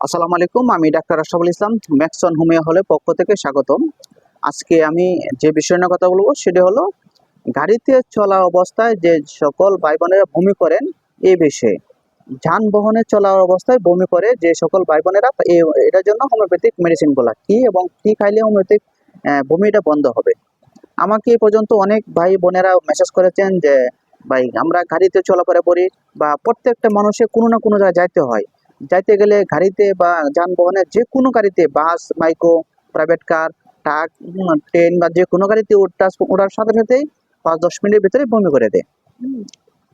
আসসালামু আলাইকুম, আমি doctor Ashraful Islam, Maxon homeo হলের পক্ষ থেকে স্বাগতম। আজকে আমি যে বিষয় নিয়ে কথা বলব সেটি হলো, গাড়িতে চলা অবস্থায় যে সকল ভাই বোনেরা বমি করেন এই বিষয়ে। যানবাহনে চলা অবস্থায় বমি করে যে সকল ভাই বোনেরা এটার জন্য হোমিওপ্যাথিক মেডিসিনগুলো কি এবং কি খাইলে হোমিওপ্যাথিক বমিটা বন্ধ হবে? আমাকে এ পর্যন্ত অনেক ভাই বোনেরা মেসেজ করেছেন যে, ভাই, আমরা গাড়িতে চলাফেরা করি বা প্রত্যেকটা মানুষের কোনো না কোনো জায়গায় যাইতে হয়। যাইতে গেলে গাড়িতে বা যানবাহনে যে কোনো গাড়িতে, bus, micro private car truck train বা যে কোনো গাড়িতে ওঠার ওঠার সাথে সাথেই পাঁচ দশ মিনিটের ভিতরে বমি করে দেয়।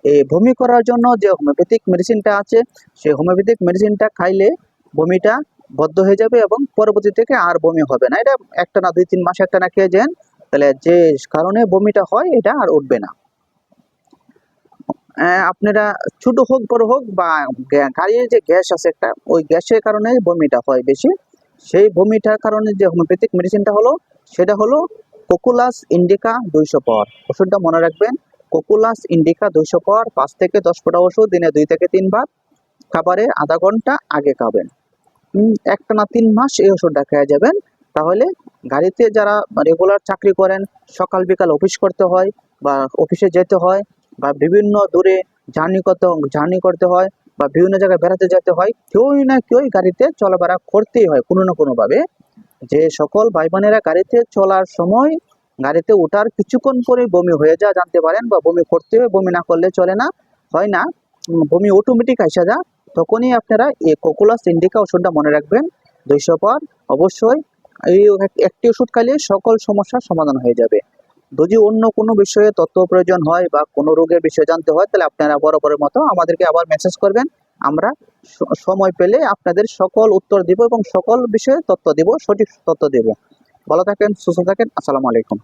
এই বমি করার জন্য যে হোমিওপ্যাথিক মেডিসিনটা আছে সেই হোমিওপ্যাথিক মেডিসিনটা খাইলে বমিটা বদ্ধ হয়ে যাবে এবং পরবর্তী থেকে আর বমি হবে না। এটা একটা না দুই তিন মাস একটা না খেয়ে যান, তাহলে যে কারণে বমিটা হয়, এটা আর উঠবে না। আপনারা ছোট হোক, বড় হোক বা গাড়ির যে গ্যাস আছে একটা, ওই গ্যাসের কারণে বমিটা হয় বেশি। সেই বমিটার কারণে যে হোমিওপ্যাথিক মেডিসিনটা হলো, সেটা হলো কোকুলাস ইন্ডিকা দুইশো পর। ওষুধটা মনে রাখবেন, কোকুলাস ইন্ডিকা দুইশো পর, পাঁচ থেকে দশ ফোঁটা ওষুধ, দিনে দুই থেকে তিনবার। খাবারের আধা ঘণ্টা আগে খাবেন। একটা না তিন মাস এই ওষুধটা খেয়ে যাবেন। তাহলে গাড়িতে যারা রেগুলার চাকরি করেন, সকাল বিকাল অফিস করতে হয় বা অফিসে যেতে হয় বা বিভিন্ন দূরে জার্নি করতে জার্নি করতে হয় বা বিভিন্ন জায়গায় বেড়াতে যেতে হয়, কেউই না কেউই গাড়িতে চলাফেরা করতেই হয় কোনো না কোনোভাবে। যে সকল ভাই বোনেরা গাড়িতে চলার সময় গাড়িতে ওঠার কিছুক্ষণ পরে বমি হয়ে যা জানতে পারেন, বা বমি করতে হবে বমি না করলে চলে না, হয় না বমি অটোমেটিক আসা যা, তখনই আপনারা এই কোকুলাস ইন্ডিকা ওষুধটা মনে রাখবেন। দুইশো পর অবশ্যই এই একটি ওষুধ খাইলে সকল সমস্যার সমাধান হয়ে যাবে। যদি অন্য কোনো বিষয়ে তথ্য প্রয়োজন হয় বা কোনো রোগের বিষয়ে জানতে হয়, তাহলে আপনারা বরাবরের মতো আমাদেরকে আবার মেসেজ করবেন। আমরা সময় পেলে আপনাদের সকল উত্তর দিব এবং সকল বিষয়ে তথ্য দিব, সঠিক তথ্য দিব। ভালো থাকেন, সুস্থ থাকেন, আসসালামু আলাইকুম।